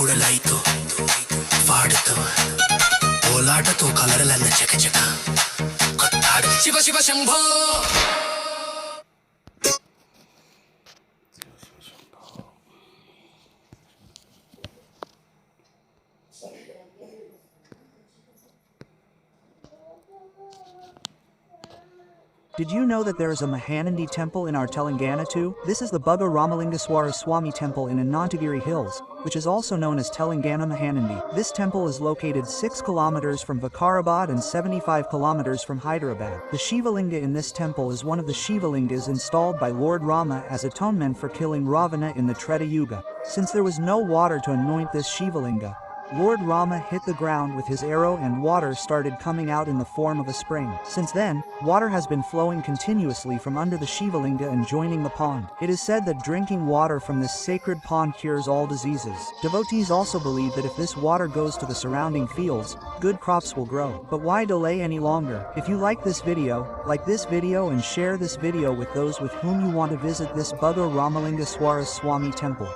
పొడలైతో వాడుతో ఓలాటతో కలరలన్న చకచక కొత్తాడు. Shiva Shiva Shambho! Did you know that there is a Mahanandi temple in our Telangana too? This is the Bugga Ramalingaswara Swami temple in Anantagiri Hills, which is also known as Telangana Mahanandi. This temple is located 6 kilometers from Vikarabad and 75 kilometers from Hyderabad. The Shivalinga in this temple is one of the Shivalingas installed by Lord Rama as atonement for killing Ravana in the Treta Yuga. Since there was no water to anoint this Shivalinga, Lord Rama hit the ground with his arrow and water started coming out in the form of a spring. Since then, water has been flowing continuously from under the Shivalinga and joining the pond. It is said that drinking water from this sacred pond cures all diseases. Devotees also believe that if this water goes to the surrounding fields, good crops will grow. But why delay any longer? If you like this video, like this video and share this video with those with whom you want to visit this Bugga Ramalinga Swara Swami temple.